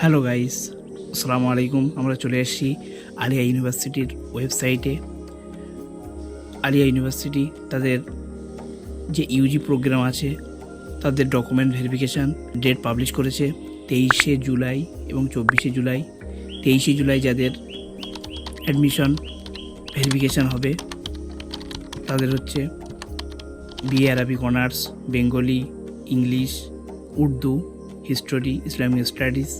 Hello guys, আসসালামু আলাইকুম। আমরা চলে এসেছি আলিয়া ইউনিভার্সিটির ওয়েবসাইটে। আলিয়া ইউনিভার্সিটি তাদের যে ইউজি প্রোগ্রাম আছে, তাদের ডকুমেন্ট ভেরিফিকেশান ডেট পাবলিশ করেছে তেইশে জুলাই এবং চব্বিশে জুলাই। তেইশে জুলাই যাদের অ্যাডমিশন ভেরিফিকেশান হবে, তাদের হচ্ছে BA Arabic honours Bengali English Urdu history Islamic studies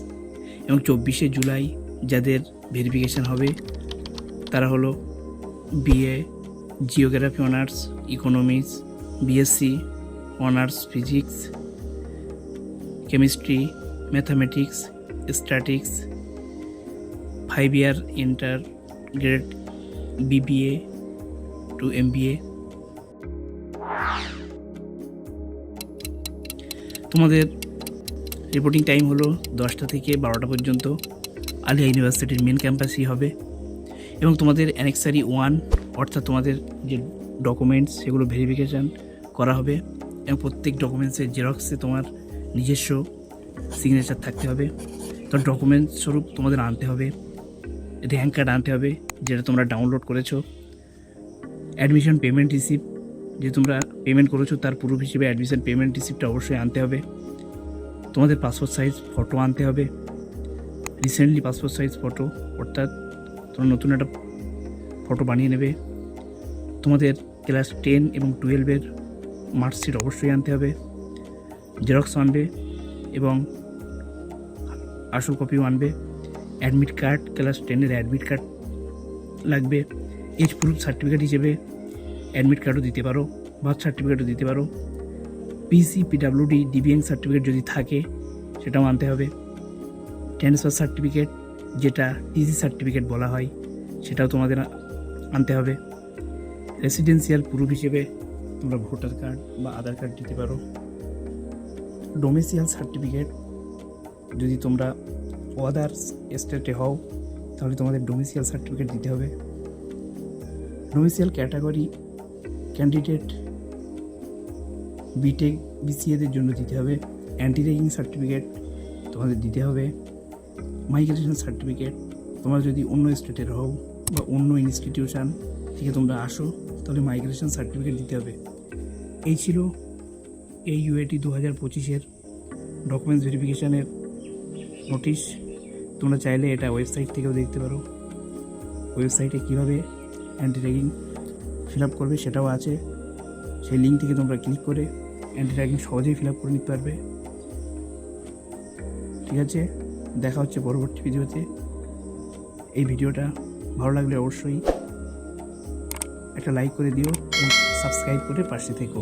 এবং চব্বিশে জুলাই যাদের ভেরিফিকেশান হবে, তারা হলো BA geography honours economics BSc honours physics chemistry mathematics statics five year inter grade BBA to MBA তোমাদের রিপোর্টিং টাইম হলো দশটা থেকে বারোটা পর্যন্ত। আলিয়া ইউনিভার্সিটির মেন ক্যাম্পাসই হবে। এবং তোমাদের অ্যানেক্সারি ওয়ান অর্থাৎ তোমাদের যে ডকুমেন্টস সেগুলো ভেরিফিকেশান করা হবে। এবং প্রত্যেক ডকুমেন্টসের জেরক্সে তোমার নিজস্ব সিগনেচার থাকতে হবে। তো ডকুমেন্টস স্বরূপ তোমাদের আনতে হবে। র্যাঙ্ক কার্ড আনতে হবে, যেটা তোমরা ডাউনলোড করেছ। অ্যাডমিশন পেমেন্ট রিসিপ্ট যে তোমরা পেমেন্ট করেছ, তার প্রুফ হিসেবে অ্যাডমিশন পেমেন্ট রিসিপ্টটা অবশ্যই আনতে হবে। তোমাদের পাসপোর্ট সাইজ ফটো আনতে হবে। রিসেন্টলি পাসপোর্ট সাইজ ফটো অর্থাৎ তোমরা নতুন একটা ফটো বানিয়ে নেবে। তোমাদের ক্লাস টেন এবং টুয়েলভের মার্কশিট অবশ্যই আনতে হবে। জেরক্স আনবে এবং আসল কপিও আনবে। অ্যাডমিট কার্ড ক্লাস টেনের অ্যাডমিট কার্ড লাগবে। এজ প্রুফ সার্টিফিকেট হিসেবে অ্যাডমিট কার্ডও দিতে পারো বার্থ সার্টিফিকেটও দিতে পারো। পিসি পিডাব্লিউডি ডিবিএন সার্টিফিকেট যদি থাকে, সেটাও আনতে হবে। ট্রান্সফার সার্টিফিকেট যেটা টিসি সার্টিফিকেট বলা হয়, সেটাও তোমাদের আনতে হবে। রেসিডেন্সিয়াল প্রুফ হিসেবে তোমরা ভোটার কার্ড বা আধার কার্ড দিতে পারো। ডোমেসিয়াল সার্টিফিকেট যদি তোমরা আদার্স স্টেটে হও, তাহলে তোমাদের ডোমেসিয়াল সার্টিফিকেট দিতে হবে। ডোমেসিয়াল ক্যাটাগরি ক্যান্ডিডেট বিটেক বিসিএদের জন্য দিতে হবে অ্যান্টি র্যাগিং সার্টিফিকেট তোমাদের দিতে হবে মাইগ্রেশন সার্টিফিকেট তোমরা যদি অন্য স্টেটের হও বা অন্য ইনস্টিটিউশন থেকে তোমরা আসো, তাহলে মাইগ্রেশন সার্টিফিকেট দিতে হবে। এই ছিল এই ইউএটি দু হাজার পঁচিশের ডকুমেন্টস ভেরিফিকেশানের নোটিশ তোমরা চাইলে এটা ওয়েবসাইট থেকেও দেখতে পারো। ওয়েবসাইটে কীভাবে অ্যান্টি র্যাগিং ফিল আপ করবে সেটাও আছে। সেই লিঙ্ক থেকে তোমরা ক্লিক করে অ্যান্টি ট্র্যাকিং সহজেই ফিল আপ করে নিতে পারবে। ঠিক আছে? দেখা হচ্ছে পরবর্তী ভিডিওতে। এই ভিডিওটা ভালো লাগলে অবশ্যই একটা লাইক করে দিও সাবস্ক্রাইব করে পাশে থেকো।